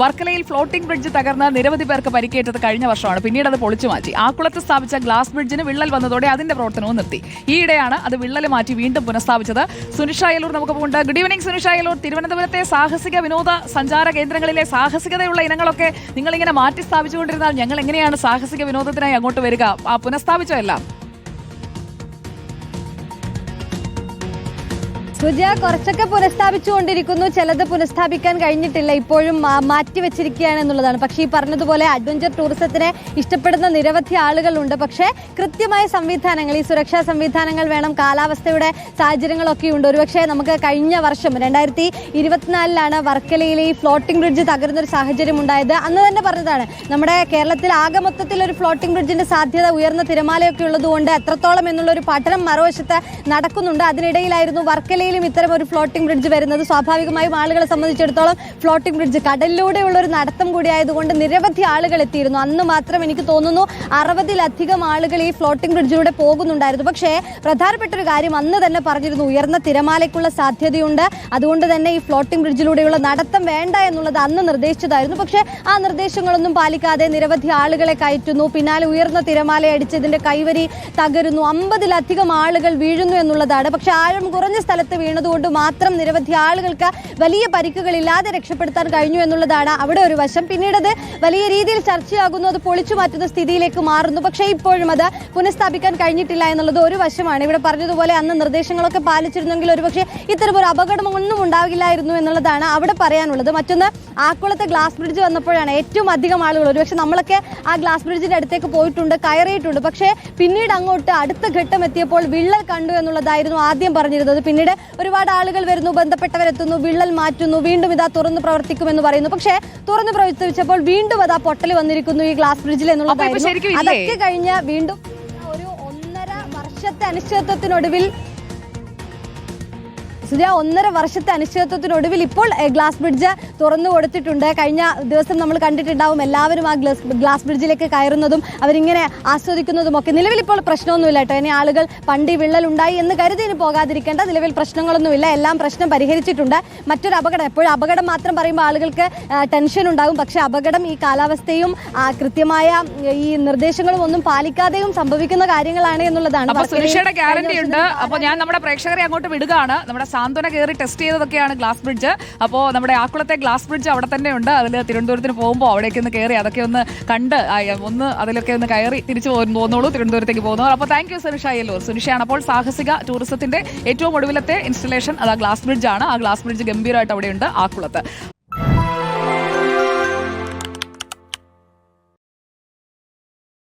വർക്കലയിൽ floating bridge തകർന്ന് നിരവധി പേർക്ക് പരിക്കേറ്റത് കഴിഞ്ഞ വർഷമാണ്. പിന്നീട് അത് പൊളിച്ചു മാറ്റി. ആക്കുളത്ത് സ്ഥാപിച്ച ഗ്ലാസ് ബ്രിഡ്ജിന് വിള്ളൽ വന്നതോടെ അതിന്റെ പ്രവർത്തനവും നിർത്തി. ഈയിടെയാണ് അത് വിള്ളൽ മാറ്റി വീണ്ടും പുനഃസ്ഥാപിച്ചത്. സുനിഷ അയലൂർ നമുക്ക് പോകുന്നുണ്ട്. ഗുഡ് ഈവനിംഗ് സുനിഷ അയലൂർ തിരുവനന്തപുരത്തെ സാഹസിക വിനോദ സഞ്ചാര കേന്ദ്രങ്ങളിലെ സാഹസികതയുള്ള ഇനങ്ങളൊക്കെ നിങ്ങൾ ഇങ്ങനെ മാറ്റി സ്ഥാപിച്ചുകൊണ്ടിരുന്നാൽ ഞങ്ങൾ എങ്ങനെയാണ് സാഹസിക വിനോദത്തിനായി അങ്ങോട്ട് വരിക? ആ എല്ലാം സുജ കുറച്ചൊക്കെ പുനഃസ്ഥാപിച്ചുകൊണ്ടിരിക്കുന്നു. ചിലത് പുനഃസ്ഥാപിക്കാൻ കഴിഞ്ഞിട്ടില്ല. ഇപ്പോഴും മാറ്റി മാറ്റിവെച്ചിരിക്കുകയാണ് എന്നുള്ളതാണ്. പക്ഷേ ഈ പറഞ്ഞതുപോലെ അഡ്വഞ്ചർ ടൂറിസത്തിനെ ഇഷ്ടപ്പെടുന്ന നിരവധി ആളുകളുണ്ട്. പക്ഷേ കൃത്യമായ സംവിധാനങ്ങൾ ഈ സുരക്ഷാ സംവിധാനങ്ങൾ വേണം. കാലാവസ്ഥയുടെ സാഹചര്യങ്ങളൊക്കെ ഉണ്ട്. ഒരുപക്ഷെ നമുക്ക് കഴിഞ്ഞ വർഷം രണ്ടായിരത്തി ഇരുപത്തിനാലിലാണ് വർക്കലയിലെ ഈ ഫ്ലോട്ടിംഗ് ബ്രിഡ്ജ് തകർന്നൊരു സാഹചര്യം ഉണ്ടായത്. അന്ന് തന്നെ പറഞ്ഞതാണ് നമ്മുടെ കേരളത്തിൽ ആകെ മൊത്തത്തിൽ ഒരു ഫ്ലോട്ടിംഗ് ബ്രിഡ്ജിന്റെ സാധ്യത ഉയർന്ന തിരമാലയൊക്കെ ഉള്ളതുകൊണ്ട് എത്രത്തോളം എന്നുള്ള ഒരു പഠനം മറുവശത്ത് നടക്കുന്നുണ്ട്. അതിനിടയിലായിരുന്നു വർക്കലയിലും ഇത്തരം ഒരു ഫ്ലോട്ടിംഗ് ബ്രിഡ്ജ് വരുന്നത് സ്വാഭാവികമായും ആളുകളെ സംബന്ധിച്ചിടത്തോളം ഫ്ലോട്ടിംഗ് ബ്രിഡ്ജ് കടലിലൂടെയുള്ള ഒരു നടത്തം കൂടിയായതുകൊണ്ട് നിരവധി ആളുകൾ എത്തിയിരുന്നു. അന്ന് മാത്രം എനിക്ക് തോന്നുന്നു അറുപതിലധികം ആളുകൾ ഈ ഫ്ലോട്ടിംഗ് ബ്രിഡ്ജിലൂടെ പോകുന്നുണ്ടായിരുന്നു. പക്ഷേ പ്രധാനപ്പെട്ട ഒരു കാര്യം അന്ന് തന്നെ പറഞ്ഞിരുന്നു ഉയർന്ന തിരമാലയ്ക്കുള്ള സാധ്യതയുണ്ട്. അതുകൊണ്ട് തന്നെ ഈ ഫ്ലോട്ടിംഗ് ബ്രിഡ്ജിലൂടെയുള്ള നടത്തം വേണ്ട എന്നുള്ളത് അന്ന് നിർദ്ദേശിച്ചതായിരുന്നു. പക്ഷേ ആ നിർദ്ദേശങ്ങളൊന്നും പാലിക്കാതെ നിരവധി ആളുകളെ കയറ്റുന്നു. പിന്നാലെ ഉയർന്ന തിരമാലയടിച്ച് ഇതിന്റെ കൈവരി തകരുന്നു. അമ്പതിലധികം ആളുകൾ വീഴുന്നു എന്നുള്ളതാണ്. പക്ഷേ ആഴം കുറഞ്ഞ സ്ഥലത്ത് വീണതുകൊണ്ട് മാത്രം നിരവധി ആളുകൾക്ക് വലിയ പരിക്കുകളില്ലാതെ രക്ഷപ്പെടുത്താൻ കഴിഞ്ഞു എന്നുള്ളതാണ് അവിടെ ഒരു വശം. പിന്നീട് അത് വലിയ രീതിയിൽ ചർച്ചയാകുന്നു അത് പൊളിച്ചു മാറ്റുന്ന സ്ഥിതിയിലേക്ക് മാറുന്നു. പക്ഷേ ഇപ്പോഴും അത് പുനഃസ്ഥാപിക്കാൻ കഴിഞ്ഞിട്ടില്ല എന്നുള്ളത് ഒരു വശമാണ്. ഇവിടെ പറഞ്ഞതുപോലെ അന്ന് നിർദ്ദേശങ്ങളൊക്കെ പാലിച്ചിരുന്നെങ്കിൽ ഒരുപക്ഷെ ഇത്തരം ഒരു അപകടം ഒന്നും ഉണ്ടാകില്ലായിരുന്നു എന്നുള്ളതാണ് അവിടെ പറയാനുള്ളത്. മറ്റൊന്ന് ആക്കുളത്തെ ഗ്ലാസ് ബ്രിഡ്ജ് വന്നപ്പോഴാണ് ഏറ്റവും അധികം ആളുകൾ ഒരുപക്ഷെ നമ്മളൊക്കെ ആ ഗ്ലാസ് ബ്രിഡ്ജിന്റെ അടുത്തേക്ക് പോയിട്ടുണ്ട് കയറിയിട്ടുണ്ട്. പക്ഷേ പിന്നീട് അങ്ങോട്ട് അടുത്ത ഘട്ടം എത്തിയപ്പോൾ വിള്ളൽ കണ്ടു എന്നുള്ളതായിരുന്നു ആദ്യം പറഞ്ഞിരുന്നത്. പിന്നീട് ഒരുപാട് ആളുകൾ വരുന്നു ബന്ധപ്പെട്ടവരെത്തുന്നു വിള്ളൽ മാറ്റുന്നു വീണ്ടും ഇതാ തുറന്ന് പ്രവർത്തിക്കുമെന്ന് പറയുന്നു. പക്ഷേ തുറന്ന് പ്രവർത്തിച്ചപ്പോൾ വീണ്ടും അതാ പൊട്ടൽ വന്നിരിക്കുന്നു ഈ ഗ്ലാസ് ബ്രിഡ്ജിൽ എന്നുള്ളതായിരുന്നു അതൊക്കെ കഴിഞ്ഞ വീണ്ടും ഒരു ഒന്നര വർഷത്തെ അനിശ്ചിതത്വത്തിനൊടുവിൽ സുജ ഒന്നര വർഷത്തെ അനിശ്ചിതത്വത്തിനൊടുവിൽ ഇപ്പോൾ ഗ്ലാസ് ബ്രിഡ്ജ് തുറന്നു കൊടുത്തിട്ടുണ്ട്. കഴിഞ്ഞ ദിവസം നമ്മൾ കണ്ടിട്ടുണ്ടാവും എല്ലാവരും ആ ഗ്ലാസ് ഗ്ലാസ് ബ്രിഡ്ജിലേക്ക് കയറുന്നതും അവരിങ്ങനെ ആസ്വദിക്കുന്നതും ഒക്കെ നിലവിൽ ഇപ്പോൾ പ്രശ്നമൊന്നുമില്ല കേട്ടോ. ഇനി ആളുകൾ പണ്ടി വിള്ളലുണ്ടായി എന്ന് കരുതി ഇനി പോകാതിരിക്കേണ്ട. നിലവിൽ പ്രശ്നങ്ങളൊന്നുമില്ല. എല്ലാം പ്രശ്നം പരിഹരിച്ചിട്ടുണ്ട്. മറ്റൊരു അപകടം എപ്പോഴും അപകടം മാത്രം പറയുമ്പോൾ ആളുകൾക്ക് ടെൻഷൻ ഉണ്ടാകും. പക്ഷേ അപകടം ഈ കാലാവസ്ഥയും ആ, കൃത്യമായ ഈ നിർദ്ദേശങ്ങളും ഒന്നും പാലിക്കാതെയും സംഭവിക്കുന്ന കാര്യങ്ങളാണ് എന്നുള്ളതാണ് സുരക്ഷയുടെ ഗ്യാരണ്ടി ഉണ്ട് അപ്പോൾ അപ്പൊ ഞാൻ നമ്മുടെ പ്രേക്ഷകരെ അങ്ങോട്ട് വിടുകയാണ്. നമ്മുടെ സാന്ത്വന കയറി ടെസ്റ്റ് ചെയ്തതൊക്കെയാണ് ഗ്ലാസ് ബ്രിഡ്ജ് അപ്പോൾ നമ്മുടെ ആക്കുളത്തെ ഗ്ലാസ് ബ്രിഡ്ജ് അവിടെ തന്നെ ഉണ്ട് അതിൽ തിരുവനന്തപുരത്തിന് പോകുമ്പോൾ അവിടേക്ക് ഒന്ന് കയറി അതൊക്കെ ഒന്ന് കണ്ട് ഒന്ന് അതിലൊക്കെ ഒന്ന് കയറി തിരിച്ചു പോകുന്നു തോന്നുള്ളൂ തിരുവനന്തപുരത്തേക്ക് പോകുന്നു അപ്പോൾ താങ്ക് യു സുനിഷ അയ്യല്ലൂർ. സുനിഷയാണ് അപ്പോൾ സാഹസിക ടൂറിസത്തിന്റെ ഏറ്റവും ഒടുവിലത്തെ ഇൻസ്റ്റലേഷൻ അത് ആ ഗ്ലാസ് ബ്രിഡ്ജ് ആണ്. ആ ഗ്ലാസ് ബ്രിഡ്ജ് ഗംഭീരമായിട്ട് അവിടെയുണ്ട് ആക്കുളത്ത്.